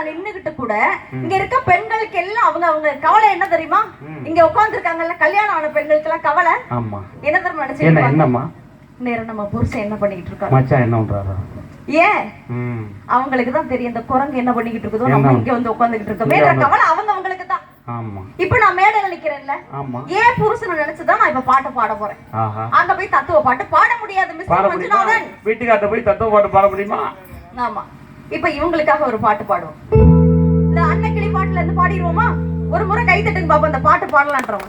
நான் நின்னுகிட்டு கூட இங்க இருக்க பெண்களுக்கு எல்லாம் அவங்க அவங்க கவலை என்ன தெரியுமா? இங்க உட்கார்ந்து இருக்காங்கல்ல கல்யாணம் ஆன பெண்களுக்கு எல்லாம் கவலை? ஆமா. என்ன தெரியுமா நினைச்சிருக்காங்க என்னம்மா? நேரம் நம்ம புருஷன் என்ன பண்ணிக்கிட்டு இருக்காரு? மச்சான் என்ன பண்றாரா? ஏன்? அவங்களுக்கு தான் தெரியும் இந்த குரங்கு என்ன பண்ணிக்கிட்டு இருக்குதோ நம்ம? இங்க வந்து உட்கார்ந்துகிட்டு இருக்கோம். கவலை அவங்க அவங்களுக்கு தான் இப்ப நான் மேடையில நிக்கிறேன்ல. ஏன் புருஷனை நினைச்சுதான் நான் இப்ப பாட்டு பாட போறேன்? அங்க போய் தத்துவ பாட்டு பாட முடியாது மஞ்சுநாதன். வீட்டுக்கார்ட்ட போய் தத்துவ பாட்டு பாட முடியுமா? ஆமா. இப்ப இவங்களுக்காக ஒரு பாட்டு பாடுவோம். இந்த அன்னக்கிளி பாட்டுல இருந்து பாடிடுவோமா? ஒரு முறை கை தட்டுங்க பாப்போம் இந்த பாட்டு பாடலான்றவங்க.